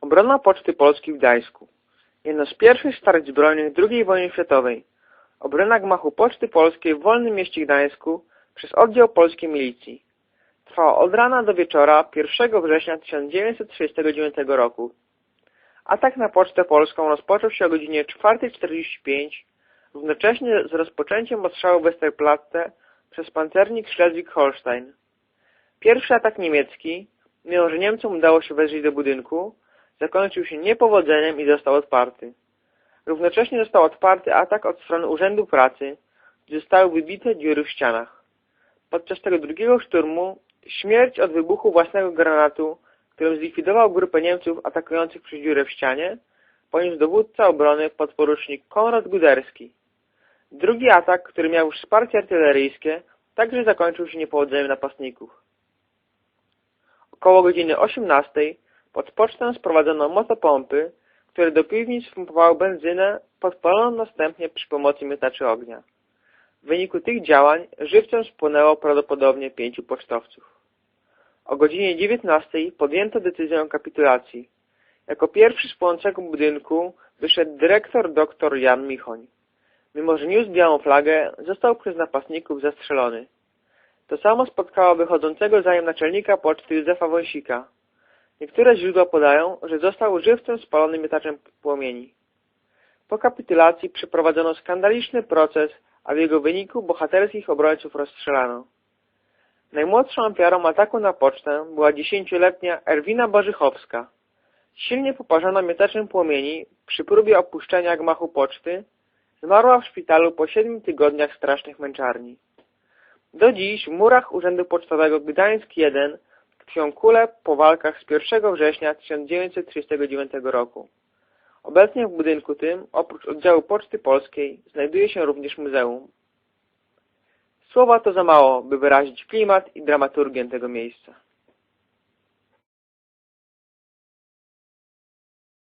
Obrona Poczty Polskiej w Gdańsku. Jedno z pierwszych starć zbrojnych II wojny światowej. Obrona gmachu Poczty Polskiej w wolnym mieście Gdańsku przez oddział polskiej milicji. Trwała od rana do wieczora 1 września 1939 roku. Atak na Pocztę Polską rozpoczął się o godzinie 4.45, równocześnie z rozpoczęciem ostrzału Westerplatte przez pancernik Schleswig-Holstein. Pierwszy atak niemiecki, mimo że Niemcom udało się wejrzeć do budynku, zakończył się niepowodzeniem i został odparty. Równocześnie został odparty atak od strony Urzędu Pracy, gdzie zostały wybite dziury w ścianach. Podczas tego drugiego szturmu śmierć od wybuchu własnego granatu, którym zlikwidował grupę Niemców atakujących przez dziurę w ścianie, poniósł dowódca obrony podporucznik Konrad Guderski. Drugi atak, który miał już wsparcie artyleryjskie, także zakończył się niepowodzeniem napastników. Około godziny 18 pod pocztę sprowadzono motopompy, które do piwnic wpompowały benzynę, podpaloną następnie przy pomocy miotaczy ognia. W wyniku tych działań żywcem spłonęło prawdopodobnie pięciu pocztowców. O godzinie 19 podjęto decyzję o kapitulacji. Jako pierwszy z płonącego budynku wyszedł dyrektor dr Jan Michoń. Mimo, że niósł białą flagę, został przez napastników zastrzelony. To samo spotkało wychodzącego zajem naczelnika poczty Józefa Wąsika. Niektóre źródła podają, że został żywcem spalony miotaczem płomieni. Po kapitulacji przeprowadzono skandaliczny proces, a w jego wyniku bohaterskich obrońców rozstrzelano. Najmłodszą ofiarą ataku na pocztę była dziesięcioletnia Erwina Bożychowska. Silnie poparzona miotaczem płomieni przy próbie opuszczenia gmachu poczty zmarła w szpitalu po siedmiu tygodniach strasznych męczarni. Do dziś w murach Urzędu Pocztowego Gdańsk 1 tkwią kule po walkach z 1 września 1939 roku. Obecnie w budynku tym, oprócz oddziału Poczty Polskiej, znajduje się również muzeum. Słowa to za mało, by wyrazić klimat i dramaturgię tego miejsca.